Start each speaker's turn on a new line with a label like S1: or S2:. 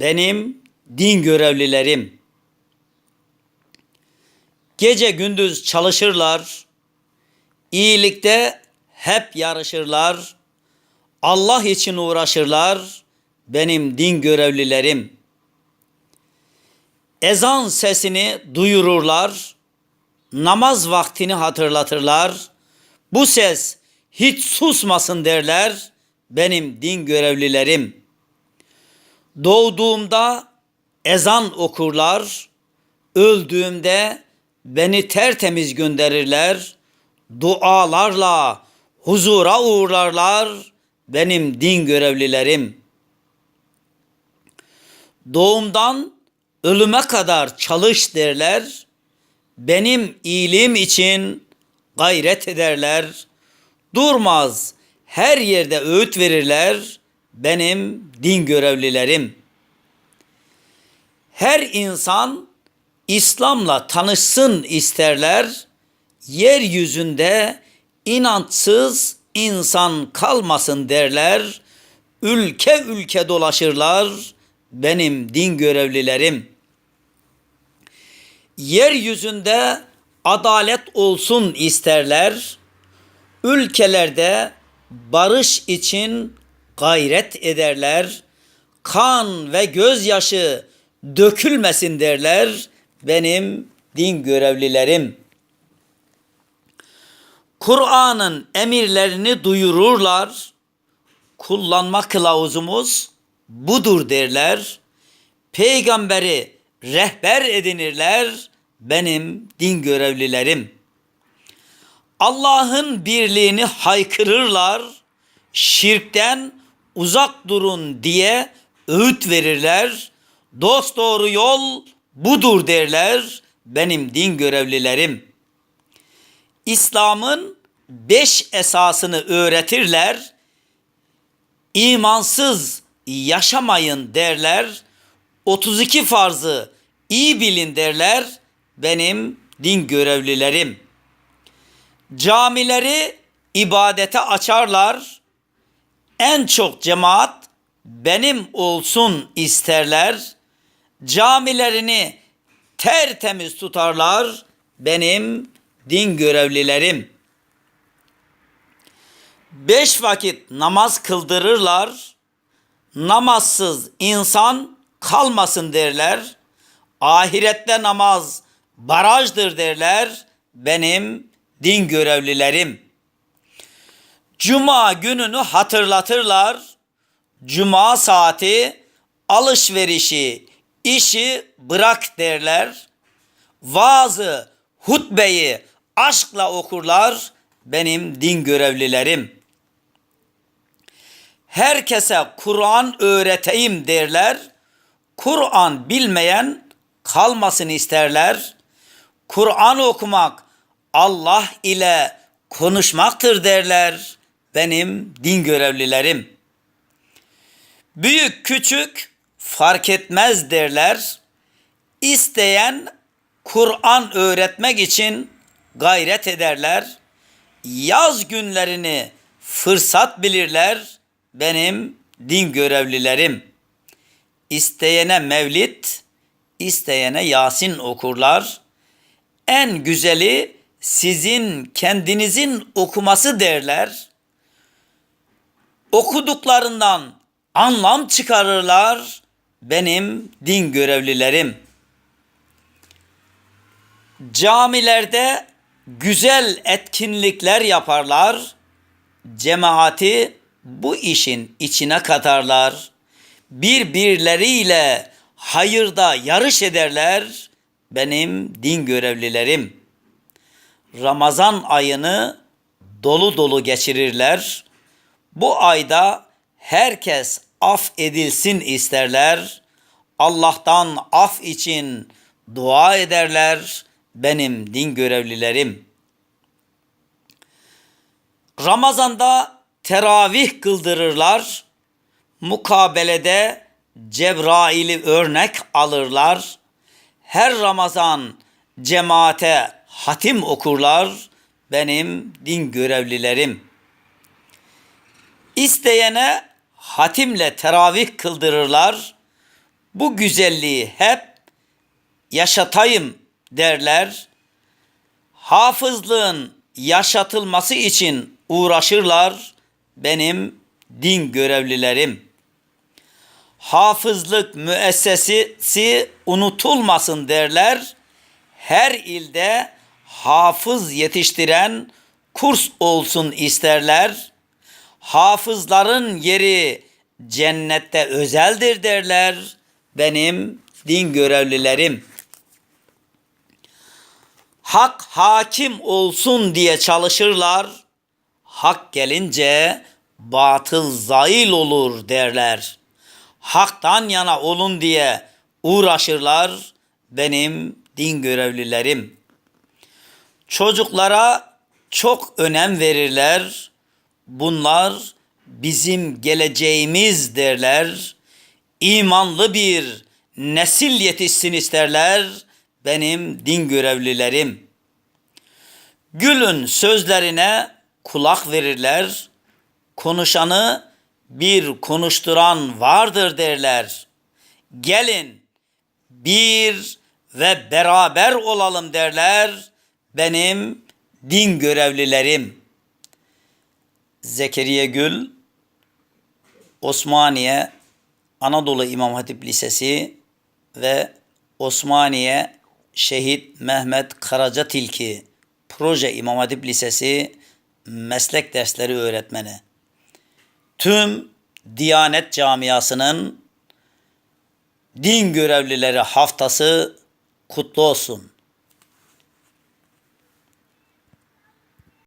S1: benim din görevlilerim. Gece gündüz çalışırlar, iyilikte hep yarışırlar, Allah için uğraşırlar, benim din görevlilerim. Ezan sesini duyururlar, namaz vaktini hatırlatırlar, bu ses hiç susmasın derler, benim din görevlilerim.'' Doğduğumda ezan okurlar, öldüğümde beni tertemiz gönderirler, dualarla huzura uğurlarlar benim din görevlilerim. Doğumdan ölüme kadar çalış derler, benim iyiliğim için gayret ederler, durmaz her yerde öğüt verirler, benim din görevlilerim. Her insan İslam'la tanışsın isterler. Yeryüzünde inançsız insan kalmasın derler. Ülke ülke dolaşırlar benim din görevlilerim. Yeryüzünde adalet olsun isterler. Ülkelerde barış için gayret ederler. Kan ve gözyaşı dökülmesin derler benim din görevlilerim. Kur'an'ın emirlerini duyururlar. Kullanma kılavuzumuz budur derler. Peygamberi rehber edinirler benim din görevlilerim. Allah'ın birliğini haykırırlar. Şirkten uzak durun diye öğüt verirler. Dost doğru yol budur derler benim din görevlilerim. İslam'ın beş esasını öğretirler. İmansız yaşamayın derler. 32 farzı iyi bilin derler benim din görevlilerim. Camileri ibadete açarlar en çok cemaat benim olsun isterler. Camilerini tertemiz tutarlar benim din görevlilerim. Beş vakit namaz kıldırırlar. Namazsız insan kalmasın derler. Ahirette namaz barajdır derler benim din görevlilerim.'' Cuma gününü hatırlatırlar. Cuma saati alışverişi, işi bırak derler. Vaazı, hutbeyi aşkla okurlar benim din görevlilerim. Herkese Kur'an öğreteyim derler. Kur'an bilmeyen kalmasın isterler. Kur'an okumak Allah ile konuşmaktır derler benim din görevlilerim. Büyük küçük fark etmez derler. İsteyen Kur'an öğretmek için gayret ederler. Yaz günlerini fırsat bilirler benim din görevlilerim. İsteyene Mevlid, isteyene Yasin okurlar. En güzeli sizin kendinizin okuması derler okuduklarından anlam çıkarırlar benim din görevlilerim. Camilerde güzel etkinlikler yaparlar. Cemaati bu işin içine katarlar. Birbirleriyle hayırda yarış ederler benim din görevlilerim. Ramazan ayını dolu dolu geçirirler bu ayda herkes af edilsin isterler. Allah'tan af için dua ederler benim din görevlilerim. Ramazanda teravih kıldırırlar. Mukabelede Cebrail'i örnek alırlar. Her Ramazan cemaate hatim okurlar benim din görevlilerim.'' İsteyene hatimle teravih kıldırırlar. Bu güzelliği hep yaşatayım derler. Hafızlığın yaşatılması için uğraşırlar benim din görevlilerim. Hafızlık müessesesi unutulmasın derler. Her ilde hafız yetiştiren kurs olsun isterler. Hafızların yeri cennette özeldir derler benim din görevlilerim. Hak hakim olsun diye çalışırlar. Hak gelince batıl zail olur derler. Haktan yana olun diye uğraşırlar benim din görevlilerim. Çocuklara çok önem verirler. Bunlar bizim geleceğimiz derler. İmanlı bir nesil yetişsin isterler benim din görevlilerim. Gülün sözlerine kulak verirler. Konuşanı bir konuşturan vardır derler. Gelin bir ve beraber olalım derler benim din görevlilerim. Zekeriya Gül, Osmaniye Anadolu İmam Hatip Lisesi ve Osmaniye Şehit Mehmet Karaca Tilki Proje İmam Hatip Lisesi meslek dersleri öğretmeni. Tüm Diyanet Camiası'nın din görevlileri haftası kutlu olsun.